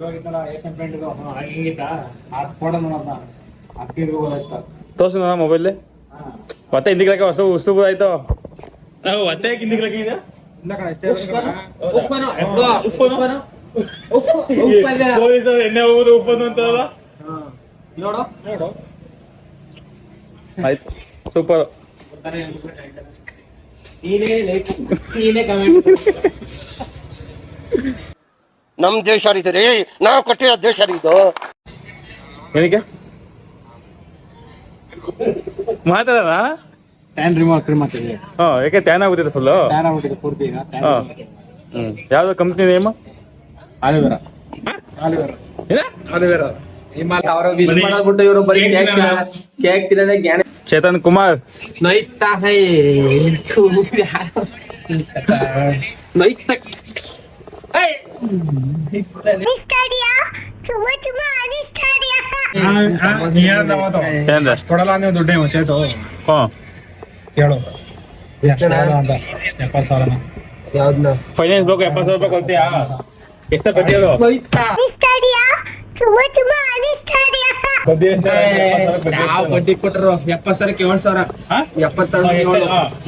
ಹೋಗಿದ್ದಲ್ಲ Asian paint ಇದು. ಹಿಂಗಿತ್ತ? ಆ photo ನೋಡೋದ ಅಕ್ಕಿದ್ರು ಹೋಗ್ತಾ ತೋರ್ಸು ನನ್ನ ಮೊಬೈಲ್ ಹಾ. ಮತ್ತೆ ಹಿಂದಿಗ್ಲಕ್ಕೆ ಹೊಸ ಉಸ್ತು ಆಯ್ತು. ನಾವು ಮತ್ತೆ ಹಿಂದಿಗ್ಲಕ್ಕೆ ಇದೆ? ಇಲ್ಲ ಕಣ ಎಷ್ಟೇ ಪೊಲೀಸರು ಎಣ್ಣೆ ಹೋಗುದು ಉಪ್ಪನ್ನು ಅಂತಲ್ಲ ನೋಡು ನೋಡು. ಆಯ್ತು ಸೂಪರ್ ನೀನೇ ಲೈಕ್ ನೀನೇ ಕಮೆಂಟ್ ನಮ್ ದೇಶ ರೀ ನಾವು ಕಟ್ಟಿರೋ ದೇಶ ರೀ ಇದು ಏನಕ್ಕೆ? ಮಾತಾಡೋಣ? ಟ್ಯಾನ್ ಕ್ರೀಮ್ ಹಾ ಯಾಕೆ ಟ್ಯಾನ್ ಆಗುತ್ತಿದೆ ಫುಲ್ಲು ಟ್ಯಾನ್ ಆಗ್ಬಿಟ್ಟಿದೆ ಪೂರ್ತಿ ಈಗ ಹಾ. ಹ್ಮ್. ಯಾವ್ದು ಕಂಪ್ನಿ ನೇಮ್ ಆಲಿವೇರಾ ಆಲಿವೇರಾ ಆಲಿವೇರಾ ಅವ್ರ ವಿಶ್ ಮಾಡ್ಬಿಟ್ಟು ಇವರು ಬರೀ ಕೇಕ್ ಕೇಕ್ ತಿನ್ನೋದೇ ಜ್ಞಾನ ಚೇತನ್ ಕುಮಾರ್. ನೈತಾ ಹೈ? ನೈತಾ ಏನಂದ್ರೆ ಕೊಡಲ್ಲ ನೀವು ದುಡ್ಡು ಹ್ಞೂ ಕೇಳು ಎಷ್ಟು ಸಾವಿರ ಅಂತ? ಎಪ್ಪತ್ತು ಸಾವಿರನ ಯಾವ್ದ್ನ? ಫೈನಾನ್ಸ್ ಬೇಕು ಎಪ್ಪತ್ತು ಸಾವಿರ ರೂಪಾಯಿ ಕೊಡ್ತೀಯಾ? ಎಷ್ಟು ಬಡ್ಡಿ ಅದು ಬಡ್ಡಿ ಎಷ್ಟು? ಯಾವ? ಬಡ್ಡಿ ಕೊಟ್ಟರು ಸಾವಿರಕ್ಕೆ ಏಳು ಸಾವಿರ. ಎಪ್ಪತ್ತು ಎಪ್ಪತ್ ಸಾವಿರ ಏಳು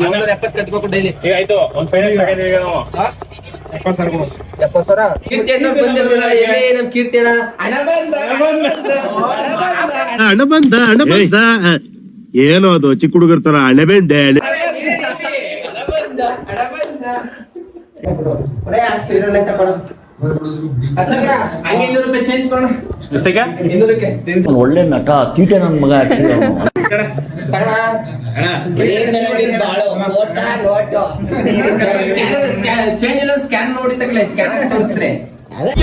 ಏಳ್ನೂರ ಎಪ್ಪತ್ತು ಕಟ್ಬೇಕು ಡೈಲಿ. ಈಗ ಆಯ್ತು ಒಂದು ಫೈನಾನ್ಸ್ ತಗೊಂಡಿದ್ದೀವಿ ಈಗ ನಾವು ಎಪ್ಪತ್ತು ಸಾವಿರ ಕೊಡು ಎಪ್ಪತ್ ಸಾವಿರ ಕೀರ್ತಿ ಅಣ್ಣ ಬಂದಿರಲಿಲ್ಲ ಎಲ್ಲಿ ನಮ್ ಕೀರ್ತಿ ಅಣ್ಣ ಹಣ ಬಂದ ಹಣ ಬಂದ. ಹಣ ಬಂದ ಏನೋ ಅದು ಚಿಕ್ಕ ಹುಡುಗರ ತರ ಹಳೆ ಬೆಂದೆ ಹಂಗೆ ಇನ್ನೂರು ರೂಪಾಯಿ ಒಳ್ಳೆ ನಟ ತೀಟೆ ನನ್ ಮಗ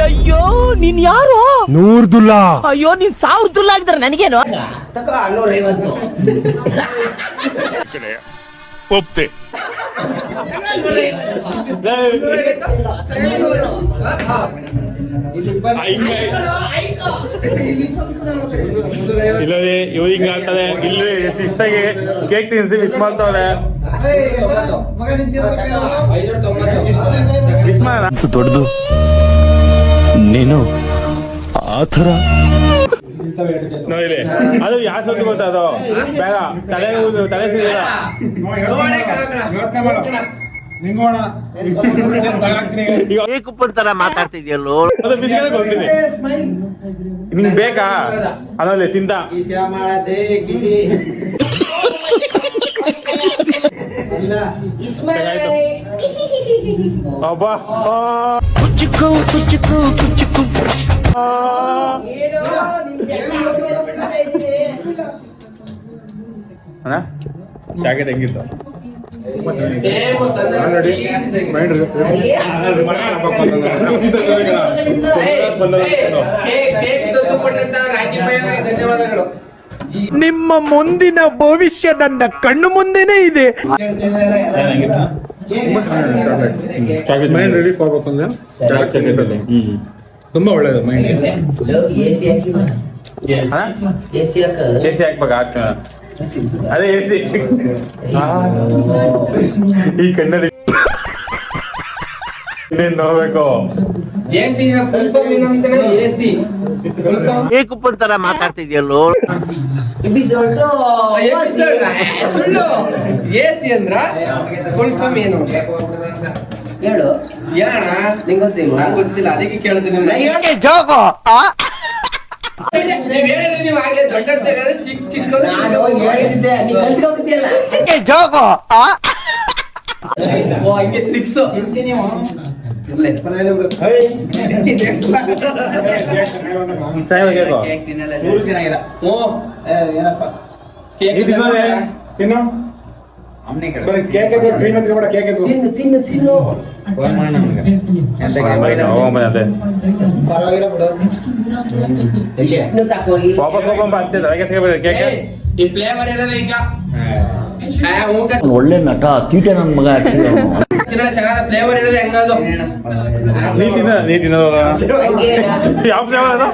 ಅಯ್ಯೋ ನೀನ್ ಯಾರು? ನೂರ್ದುಲ್ಲಾ. ಅಯ್ಯೋ ನೀನ್ ಸಾವಿರ ದುಲ್ಲ ಆಗಿದ್ರೆ ನನಗೇನು? ಒಪ್ತೆ. ಇಲ್ಲದೆ ಇವ್ರಿಂಗ್ ಹಿಂಗ ಆಗ್ತದೆ. ಇಲ್ಲಿ ಶಿಸ್ತಾಗಿ ಕೇಕ್ ತಿನ್ಸಿ ಮಿಸ್ ಮಾಡ್ತಾವ್ರೆ. ನೀನು ಆ ಮಿಸ್ ನೋಡಿ ಅದು ಯಾವ ಸೊತ್ತು ಗೊತ್ತಾ ಅದು? ಬೇಡ. ತಲೆ ಊದು, ತಲೆ ಸಿಗಲ್ಲ. ಯೋಚನೆ ಮಾಡು. ನಿಂಗೋಣ. ಮಾತಾಡ್ತಿದ್ಯಲ್ಲೋ? ಅದು ನಿಂಗೆ ಬೇಕಾ? ಅದರಲ್ಲಿ ತಿಂತ ಅಬ್ಬಾ. ಕುಚ್ಚುಕು ಕುಚ್ಚುಕು ಕುಚ್ಚುಕು. ಅಣ್ಣ ಜಾಕೆಟ್ ಹೆಂಗಿತ್ತು ಧನ್ಯವಾದಗಳು ನಿಮ್ಮ ಮುಂದಿನ ಭವಿಷ್ಯ ನನ್ನ ಕಣ್ಣು ಮುಂದೆನೇ ಇದೆ. ಮೈಂಡ್ ರಿಲೀಫ್ ತುಂಬಾ ಒಳ್ಳೇದು ಮೈಂಡ್ ಎ ಸಿ ಹಾಕ್ಬೇಕು? ಹಾಕ್ತೀನಿ ಅದೇ ಎ ಸಿ. ಈ ಕನ್ನಡಿ ಇನ್ನೇನ್ ನೋಡ್ಬೇಕು ಎಸಿ ಫುಲ್ ಫಾರ್ಮ್ ಏನಂತಾನೆ ಎಸಿ ಫುಲ್ ಫಾರ್ಮ್ ಏಕುಪ್ಪನ್ ತರ ಮಾತಾಡ್ತಿದ್ಯಲ್ಲೋ ಸುಳ್ಳು ಎಸಿ ಅಂದ್ರ ಫುಲ್ ಫಾರ್ಮ್ ಏನು ಹೇಳು ಯಾಣ ನಿಂಗೆ ಗೊತ್ತಿಲ್ಲ ಗೊತ್ತಿಲ್ಲ ಅದಕ್ಕೆ ಕೇಳ್ತೀನಿ. ಜೋಗೋ ನೀವ್ ನೀವು ಜೋಗೋ ಹಂಗೆ ಟ್ರಿಕ್ಸ್ ಇರ್ಲಿ. ಚೆನ್ನಾಗಿರ್ಬೇಕು. ಓ ಏನಪ್ಪ ಕೇಕ್ ಇದು ತಿನ್ನೋದೇ? ತಿನ್ನು ಬರೀ ಕೇಕ್ ಕ್ರೀಮ್ ಅಂತ ಕೂಡ ಕೇಕ್ ತಿನ್ನು ತಿನ್ನು ತಿನ್ನು ಹೋಗೋಣ ಅದೇ ಪರವಾಗಿಲ್ಲ ಬಿಡು ಎಷ್ಟು ತಕೋಗಿ ವಾಪಸ್ ಹೋಗೋಣ ಅಷ್ಟೇ ತಲೆಗೆ ಸಿಗಬೇಕು ಕೇಕ್ ಏಯ್, ಈ ಫ್ಲೇವರ್ ಇರೋದೇ ಈಗ ಆ, ಊಟ ಅವ್ನು ಒಳ್ಳೆ ನಟ ತೀಟೆ ನನ್ ಮಗ ಫ್ಲೇವರ್ ಇರೋದೇ ಹೆಂಗದು ನೀ ತಿನ್ನ ನೀ ತಿನ್ನೋದು ಯಾವ ಫ್ಲೇವರ್ ಅದು?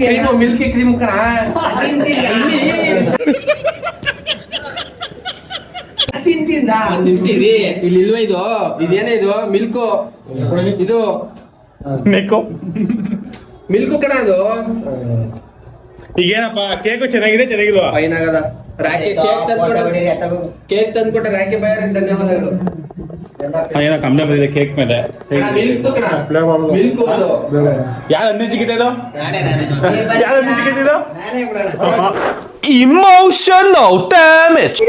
ಕ್ರೀಮು ಮಿಲ್ಕಿ ಕ್ರೀಮ್ ಕಣ? ತಿಂತಿಂದ ಒಂದ್ ನಿಮಿಷ ಇರಿ. ಇಲ್ಲಿ ಇಲ್ವಾ ಇದು? ಇದೇನೇ ಇದು? ಮಿಲ್ಕು ಇದು? ನೆಕ್ಕು ಮಿಲ್ಕು ಕಣ ಅದು? ಈಗೇನಪ್ಪ ಕೇಕು ಚೆನ್ನಾಗಿದೆ ಚೆನ್ನಾಗಿಲ್ವಾ? ಫೈನ್ ಆಗದ. ರಾಕಿ ಕೇಕ್ ತಂದ್ಕೊಟ್ಟ ಕೇಕ್ ತಂದ್ಕೊಟ್ಟ ರಾಕಿ ಬಾಯರ್ ಧನ್ಯವಾದಗಳು. ಏನೋ ಕಮ್ಮಿ ಬಂದಿದೆ ಕೇಕ್ ಮೇಲೆ. ಯಾರು ಅನ್ನೆ ಸಿಕ್ಕಿದೆ ಇದು? ಯಾರು ಅನ್ನೆ ಸಿಕ್ಕಿದೆ ಇದು? ಇಮೋಷನಲ್ ಡ್ಯಾಮೇಜ್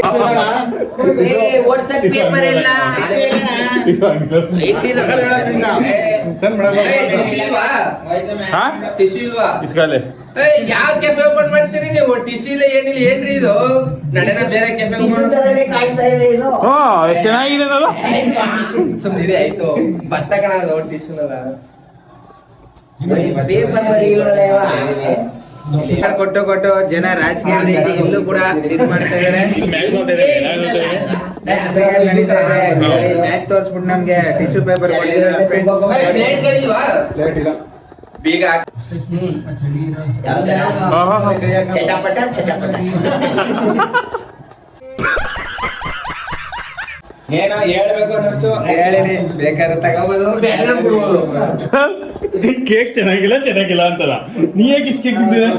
ಇಸ್ಕಾಲೆ ಯಾವ ಕೆಫೆ ಓಪನ್ ಮಾಡ್ತೀರಿ ನೀವು? ಟಿಶ್ಯೂ ಇಲ್ಲ ಏನಿಲ್ಲ ಏನ್ರಿ ಇದು? ನಡೆನ ಬೇರೆ ಕೆಫೆ ಕಾಣ್ತಾ ಇದೆ ಇದು. ಚೆನ್ನಾಗಿದೆ ಅದು ಸುಮ್ನೆ ಇದೆ ಆಯ್ತು. ಭತ್ತ ಕಣದ ಕೊಟ್ಟು ಕೊಟ್ಟು ಜನ ರಾಜಕೀಯ ಇಲ್ಲೂ ಕೂಡ ಇದು ಮಾಡ್ತಾ ಇದಾರೆ. ಮ್ಯಾಚ್ ತೋರ್ಸ್ಬಿಟ್ಟು ನಮ್ಗೆ ಟಿಶ್ಯೂ ಪೇಪರ್ ಕೊಟ್ಟಿದ್ದಾರೆ ಬೀಗ. ಚಟಪಟ ಚಟಪಟ. ಏನೋ ಹೇಳ್ಬೇಕು ಅನ್ನಿಸ್ತು. ಹೇಳಿನಿ ಬೇಕಾದ್ರೆ ತಗೋಬೋದು. ಕೇಕ್ ಚೆನ್ನಾಗಿಲ್ಲ ಚೆನ್ನಾಗಿಲ್ಲ ಅಂತಲ್ಲ ನೀ ಹೇಗೆ ಇಸ್ ಕೇಕ್ ತಿಂದಿದೆ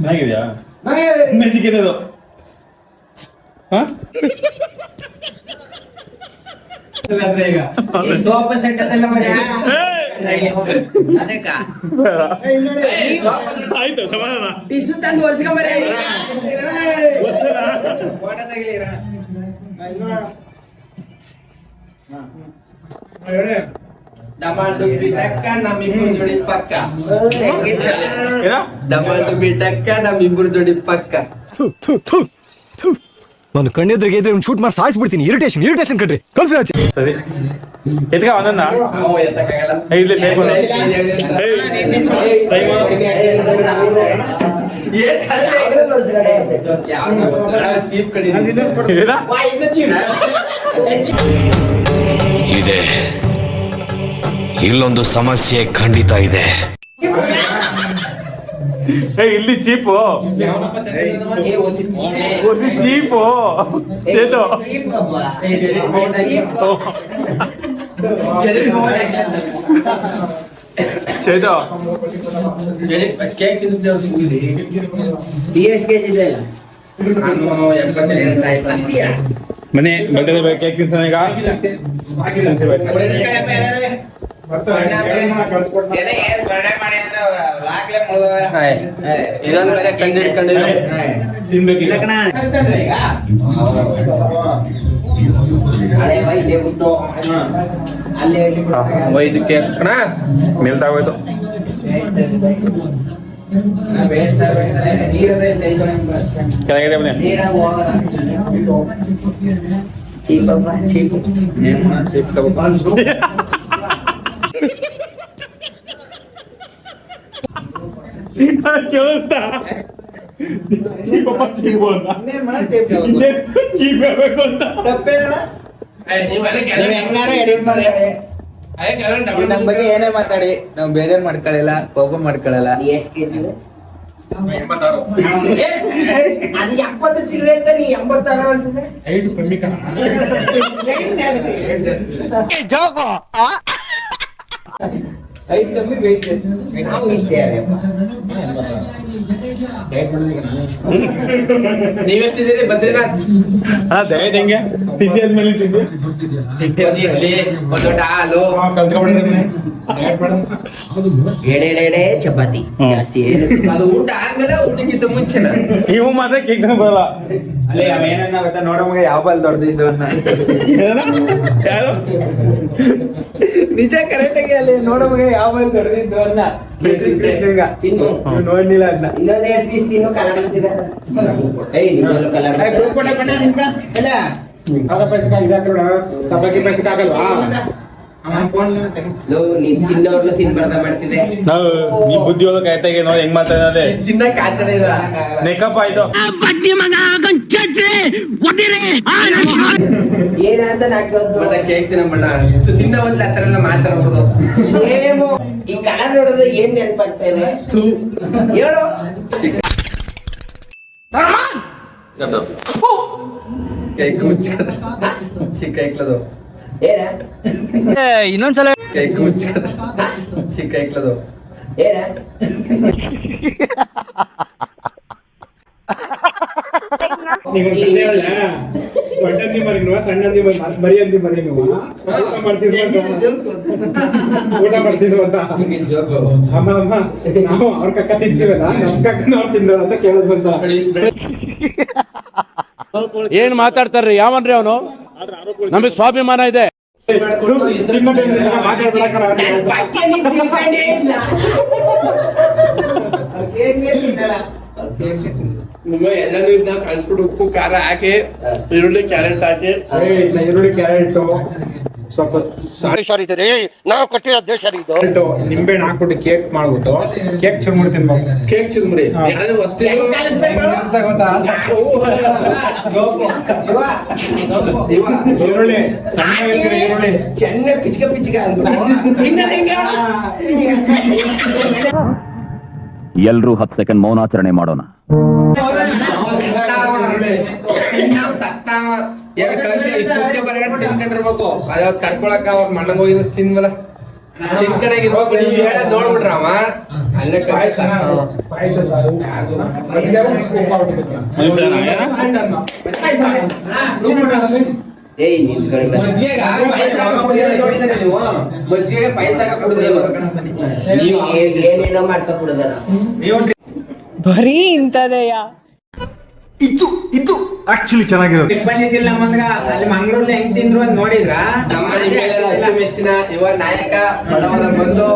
ಚೆನ್ನಾಗಿದ್ಯಾ? ಇಲ್ಲಾಂದ್ರೆ ಈಗ. ಸೋಫಾ ಸೆಟ್ ಅದೆಲ್ಲ ಮನೆ ಆಯ್ತು ಸಮಾಧಾನ. ಟಿಶ್ಯೂ ತಂದು ಒರ್ಸ್ಕೊಂಬರ ಡಮಾಂಡು ಬಿಟ್ಟಕ್ಕ ನಮ್ಮಿಬ್ರು ಜೋಡಿ ಪಕ್ಕ. ಡಮಾಂಡು ಬಿಟ್ಟಕ್ಕ ನಮ್ಮಿಬ್ರು ಜೋಡಿ ಪಕ್ಕ ನಾನು ಕಣ್ಣೆದ್ರಿಗೆ ಇದ್ರೆ ಶೂಟ್ ಮಾಡಿ ಸಾಯಿಸ್ಬಿಡ್ತೀನಿ ಇರಿಟೇಷನ್ ಇರಿಟೇಷನ್ ಕಟ್ರಿ ಕಳ್ಸಿ ಆಚೆ ಸರಿ. ಎತ್ಕ ಒಂದನ್ನ ಇಲ್ಲಿ ಟೈಮ್ ಟೈಮ್ ಇದೇನಾ? ಇದೆ. ಇಲ್ಲೊಂದು ಸಮಸ್ಯೆ ಖಂಡಿತ ಇದೆ. ಏಯ್ ಇಲ್ಲಿ ಚೀಪು. ಒಸಿ ಚೀಪು. ಚೇತು. ಚೇತು. ಕೇಕ್ ಮನೆ ಬರ್ತದೆ ಬೇಕು ಕೇಕ್ ತಿನ್ಸೋಣ ಈಗ? ಇದೊಂದು ಬೇರೆ ಕಂಡು ಇಲ್ಲ ಈಗ. ಕಣ ಅದೇ ಬೈ ಇಲ್ಲೇ ಬಿಟ್ಟು. ಅಲ್ಲೇ ಇಲ್ಲಿ ಬಿಟ್ಟು. ಒಯ್ದು ಕೇಕ್ ಕಣ ನಿಲ್ತಾಗೋಯ್ತು ನೀರದೇ ಕೈ ತೊಗೊಂಡು ಅಷ್ಟೇ. ಕೆಳಗಿದೆ ಮನೆ ನೀರಾಗ ಹೋಗದ ಚೀಪಪ್ಪ ಚೀಪು ಏನ್ ಮಾಡೋದು? ಚಿಪ್ ತಗೋ. ಕೇಳಿಸ್ತಾ? ಅಂತ ಹೇಳ್ಬೇಕು ಅಂತ? ನಮ್ ಬಗ್ಗೆ ಏನೇ ಮಾತಾಡಿ ನಾವ್ ಬೇಜಾರ್ ಮಾಡ್ಕೊಳ್ಳಲ್ಲ ಕೋಪ ಮಾಡ್ಕೊಳ್ಳಲ್ಲ. ಎಪ್ಪತ್ತು ಚಿಲ್ಲರೆ ಅಂತ ನೀ ಎಂಬತ್ತಾರು ಐದು ಕಮ್ಮಿ ಕಣ. ಹೈಟ್ ಕಮ್ಮಿ ವೆಯ್ಟ್ ಜಾಸ್ತಿ. ನಾವು ಇಷ್ಟೇ ಅದೇಪ್ಪ ನೀವೆಷ್ಟಿದ್ದೀರಿ ಬದ್ರಿನಾಥ್ ಹಾ ದಯವಿಟ್ಟು ಹೆಂಗೆ. ತಿಂದಿ ಆದ್ಮೇಲೆ ತಿಂದಿ ಒಂದು ಇಡ್ಲಿ ಒಂದು ದೊಡ್ಡ ಹಾಲು ಎಡೆ ಎಡೆ ಎಡೆ ಚಪಾತಿ. ಜಾಸ್ತಿ ಅದು ಊಟ ಆದ್ಮೇಲೆ ಊಟಕ್ಕಿಂತ ಮುಂಚೆನ? ನೀವು ಮಾತ್ರ ಕೇಕ್ ಬರಲ್ಲ. ಅಲ್ಲಿ ಅವ ಏನನ್ನ ಗೊತ್ತಾ ನೋಡೋ ಮಗ ಯಾವ ಬಾಲ್ ದೊಡ್ಡದಿದ್ದು ಅನ್ನ? ನಿಜ ಕರೆಕ್ಟ್ ಆಗಿ ಅಲ್ಲಿ ನೋಡೋ ಮಗ ಯಾವ ಬಾಲ್ ದೊಡ್ಡದಿದ್ದು ಅನ್ನ? ಕೃಷ್ಣಗ ನೋಡ್ಲಿಲ್ಲ ಅದನ್ನ ಇನ್ನೊಂದು ಎರಡು ಪೀಸ್ ತಿನ್ನು ಕಲರ್ ಸಭೆಗೆ ಪೈಸೆ ಆಗಲ್ವಾ? ಫೋನ್ ಲೋ ನೀನ್ ತಿನ್ನೋರ್ನು ತಿನ್ಬಾರ್ದ ಮಾಡ್ತಿದೆ ನಾವು ನೀ ಬುದ್ಧಿ ಕಾಯ್ತಾಗೆ ನೋಡಿ ಹೆಂಗ್ ಮಾತಾಡೋದೇ? ತಿನ್ನಕ್ ಇಲ್ಲ ಮೇಕಪ್ ಆಯ್ತು. ಏನಂತ ಕೇಕ್ ತಿನ್ನಬೇಡ ತಿನ್ನ ಬಂದ್ರೆ ಆ ಥರ ಎಲ್ಲ ಮಾತಾಡ್ಬೋದು ಸೇಮು ಈ ಕಲರ್ ನೋಡಿದ್ರೆ ಏನ್ ನೆನಪಾಗ್ತಾ ಇದೆ. ಹೇಳು. ಕೇಕ್ ಮುಚ್ಕದ ಚಿಕ್ಕ ಐಕ್ಲದು ಇನ್ನೊಂದ್ಸಲ ಕೈ ಮುಚ್ಕದ ಚಿಕ್ಕ ಐಕ್ಲದು ಏನ? ನೀವು ಒಂದ್ ಕಥೆ ಹೇಳ ದೊಡ್ಡ ಹಂದಿ ಮರಿ ನೀವು ಸಣ್ಣ ಹಂದಿ ಮರಿ ಮರಿ ಅಂದಿ ಮರಿ ನೀವು? ಊಟ ಮಾಡ್ತಿದ್ರು ಅಂತ? ಊಟ ಮಾಡ್ತಿದ್ರು ಅಂತ? ಅಮ್ಮ ಅಮ್ಮ ನಾವು ಅವ್ರ ಕಕ್ಕ ತಿಂತೀವಲ್ಲ ನಮ್ ಕಕ್ಕನ ಅವ್ರು ತಿನ್ನೋರು ಅಂತ ಕೇಳೋದ್ ಬಂದ ಏನ್ ಮಾತಾಡ್ತಾರ್ರಿ? ಯಾವನ್ರಿ ಅವನು? ನಮಗೆ ಸ್ವಾಭಿಮಾನ ಇದೆ. ಮಾಡ್ಕೊಂಡು ಅವ್ನಿಗೆ. ಎಲ್ಲನೂ ಇದನ್ನ ಕಳ್ಸ್ಬಿಟ್ಟು ಉಪ್ಪು ಖಾರ ಹಾಕಿ ಈರುಳ್ಳಿ ಕ್ಯಾರೆಟ್ ಹಾಕಿ. ಈರುಳ್ಳಿ ಕ್ಯಾರೆಟ್ ಸ್ವಲ್ಪ ನಾವು ಕಟ್ಟಿರೋ ದೇಶ ಇದು ಸಾಲ್ಟ್ ನಿಂಬೆ ಹಾಕ್ಬಿಟ್ಟು ಕೇಕ್ ಮಾಡ್ಬಿಟ್ಟು ಕೇಕ್ ಚುರ್ಮುರಿ ತಿನ್ಬೇಕು ಕೇಕ್ ಚುರುಮುರಿ ಹಾ. ವಸ್ತು ಅಂತ ಗೊತ್ತಾ? ಇವ ಈರುಳ್ಳಿ ಸಣ್ಣ ಈರುಳ್ಳಿ. ಚೆನ್ನ ಪಿಚ್ಕ ಪಿಚ್ಕ ಎಲ್ರೂ ಹತ್ತು ಸೆಕೆಂಡ್ ಮೌನಾಚರಣೆ ಮಾಡೋಣ. ಸತ್ತ ಎರಡು ಇಪ್ಪತ್ತೆ ಬರಗಡೆ ತಿನ್ಕೊಂಡಿರ್ಬೇಕು. ಅದ್ಯಾವತ್ ಕಡ್ಕೊಳಕ ಅವ್ರ ಮಣ್ಣಗ್ ಹೋಗಿದ್ ತಿನ್ವಲ್ಲ. ತಿನ್ಕೊಂಡಾಗಿರ್ಬೇಕು ನೀವ್ ಹೇಳ ನೋಡ್ಬಿಟ್ರ ಅವ. ಅಲ್ಲೇ ಕಮ್ಮಿ ಸತ್ತ. ಮಜ್ಜಿಗೆ. ಏಯ್ ನಿನ್ ಕಡೆ ಪಾಯಸ ಪೈಸ ಕುಡಿಯೋದು ನೋಡಿದಾರೆ ನೀವು. ಮಜ್ಜಿಗೆ ಪೈಸ ಹಾಕಿ ಕುಡಿದ್ರಲ್ಲ ನೀವು ಏನ್- ಏನೇನೋ ಮಾಡ್ಕೊ ಕುಡ್ದಾರ ಬರೀ ಚೆನ್ನಾಗಿರೋದು. ಬಂದಿದ್ದಿಲ್ಲ ನಮ್ಮಂಗ ಅಲ್ಲಿ ಮಂಗಳೂರಲ್ಲಿ ಹೆಂಗ್ ತಿಂದ್ರು ಅಂತ ನೋಡಿದ್ರ? ಅಚ್ಚುಮೆಚ್ಚಿನ ಯುವ ನಾಯಕ ಬಡವರ ಬಂದು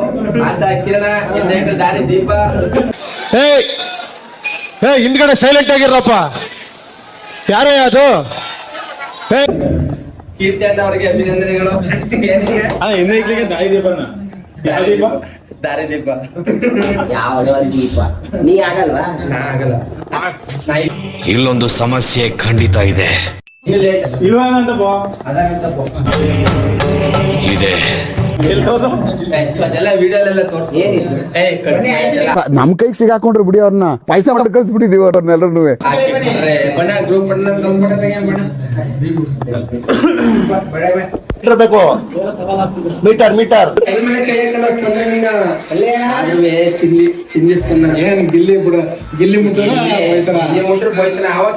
ಆಶಾ ಕಿರಣ ಇನ್ನೇಕ ದಾರಿ ದೀಪ. ಹಿಂದ್ಗಡೆ ಸೈಲೆಂಟ್ ಆಗಿರಪ್ಪ ಯಾರೇ ಅದು? ಕೀರ್ತಿ ಅಣ್ಣ ಅವರಿಗೆ ಅಭಿನಂದನೆಗಳು ದಾರಿ ದೀಪ. ಯಾವ್ದೋ ಒಂದ್ ದೀಪ. ನೀ ಆಗಲ್ವಾ? ನಾ ಆಗಲ್ಲ. ನಾ ಇಲ್ಲೊಂದು ಸಮಸ್ಯೆ ಖಂಡಿತ ಇದೆ. ಇಲ್ಲಿ ಬಾ ಅದಾಗಂತ ಇದೆ. ಅದೆಲ್ಲ ವಿಡಿಯೋಲೆಲ್ಲ ತೋರ್ಸಿ. ಏನಿತ್ತು? ಏ ಕಡಿಮೆ ಆಯ್ತಲ್ಲ. ನಮ್ ಕೈಗೆ ಸಿಗಾಕೊಂಡ್ರು ಬಿಡಿ ಅವ್ರನ್ನ ಪೈಸ ಮಾಡಿ ಕಳ್ಸಿಬಿಟ್ಟಿದೀವಿ ಅವ್ರನ್ನೆಲ್ಲರೂ ಬಣ್ಣ ಗ್ರೂಪ್ ಬಣ್ಣ ಗ್ರೂಪ್ ಬಣ್ಣ ಬಣ್ಣ. ಇರಬೇಕು ಮೀಟರ್ ಮೀಟರ್. ಚಿಲ್ಲಿ ಚಿಲ್ಲಿ ಸ್ಪಂದನ. ಏನ್ ಗಿಲ್ಲಿ ಬಿಡ ಗಿಲ್ಲಿ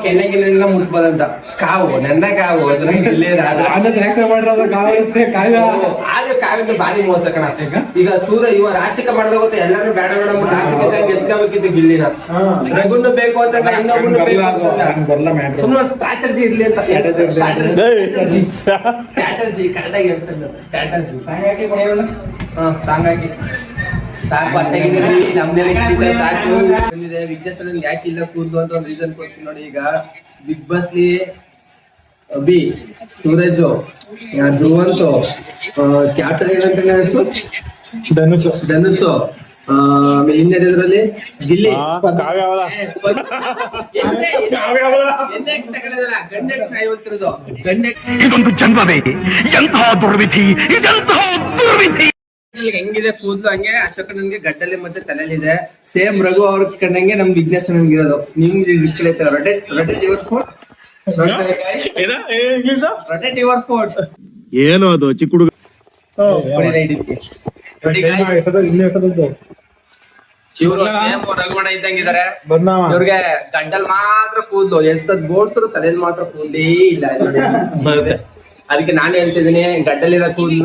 ಕೆನ್ನೆ ಕಾವು ನನ್ನ ಅದ್ರ ಆದ್ರೆ ಕಾವಿಂದ ಭಾರಿ ಮೋಸ ಕಣ. ಈಗ ಸೂರ್ಯ ಇವ ರಾಶಿಕ ಮಾಡ್ದ ಗೊತ್ತ ಎಲ್ಲರೂ ಬೇಡ ಬೇಡ ಅಂದ್ಬಿಟ್ಟು ರಾಶಿಕ ಗೆದ್ಕೋಬೇಕಿತ್ತು ಗಿಲ್ಲಿನ. ರಘುನು ಬೇಕು ಅಂತ ಇನ್ನೊಬ್ಬನು ಬೇಕು ಅಂತ. ಸುಮ್ಮನೆ ಸ್ಟ್ರಾಟಜಿ ಇರ್ಲಿ ಅಂತ. ಸ್ಟ್ರಾಟಜಿ ಸ್ಟ್ರಾಟಜಿ ಕರೆಕ್ಟಾಗಿ ಹೇಳ್ತಾರೆ ಸ್ಟ್ರಾಟಜಿ ಹಾ ಸಾಂಗ್ ಹಾಕಿ. ಸಾಕು ಅತ್ತೆಗಿನಲ್ಲಿ ನಮ್ದೇ ಹಿಡಿದ್ರೆ ಸಾಕು. ಬಂದಿದೆ ವಿದ್ಯಾಸನ ಯಾಕೆ ಇಲ್ಲ ಕೂದ್ಲು ಅಂತ ಒಂದು ರೀಸನ್ ಕೊಡ್ತೀನಿ ನೋಡಿ ಈಗ. ಬಿಗ್ ಬಾಸ್ಲಿ ಅಭಿ ಸೂರಜ್ ಆ, ಧ್ರುವಂತು ಕ್ಯಾಪ್ಟನ್ ಏನಂತ ಹೆಸರು? ಧನುಷ್ ಧನುಷ್ ಆ, ಆಮೇಲೆ ಇನ್ನೆರಡರಲ್ಲಿ ಗಿಲ್ಲಿ. ಇದೊಂದು ಜನ್ಮವೇ. ಎಂತಹ ದುರ್ವಿಧಿ. ಇದೆಂತಹ ದುರ್ವಿಧಿ. ಹೆಂಗಿದೆ ಕೂದ್ಲು? ಹಂಗೆ ಅಶೋಕಣ್ಣನ್ಗೆ ಗಡ್ಡಲ್ಲಿ ಮತ್ತೆ ತಲೆಯಲ್ಲಿದೆ. ಸೇಮ್ ರಘು ಅವ್ರ ಕಂಡಂಗೆ ನಮ್ ವಿಘ್ನೇಶ್ ಇರೋದು ನೀವು rotate rotate your photo rotate your photo ಏನು ಅದು ಚಿಕ್ಕ ಹುಡುಗ. ನೋಡಿ guys, ಇಲ್ಲೇ ಎಷ್ಟೊತ್ತದ್ದು ಇವ್ರು ಸೇಮ್ ರಘುವಣ ಇದ್ದಂಗಿದ್ದಾರೆ ಬಂದವ ಇವ್ರಿಗೆ ಗಡ್ಡಲ್ ಮಾತ್ರ ಕೂದ್ಲು ಎಲ್ಸದ್ ಬೋಡ್ಸರು ತಲೆ ಮಾತ್ರ ಕೂದಲೇ ಇಲ್ಲ. ಅದಕ್ಕೆ ನಾನು ಹೇಳ್ತಿದ್ದೀನಿ ಗಡ್ಡಲ್ಲಿರೋ ಕೂದಲು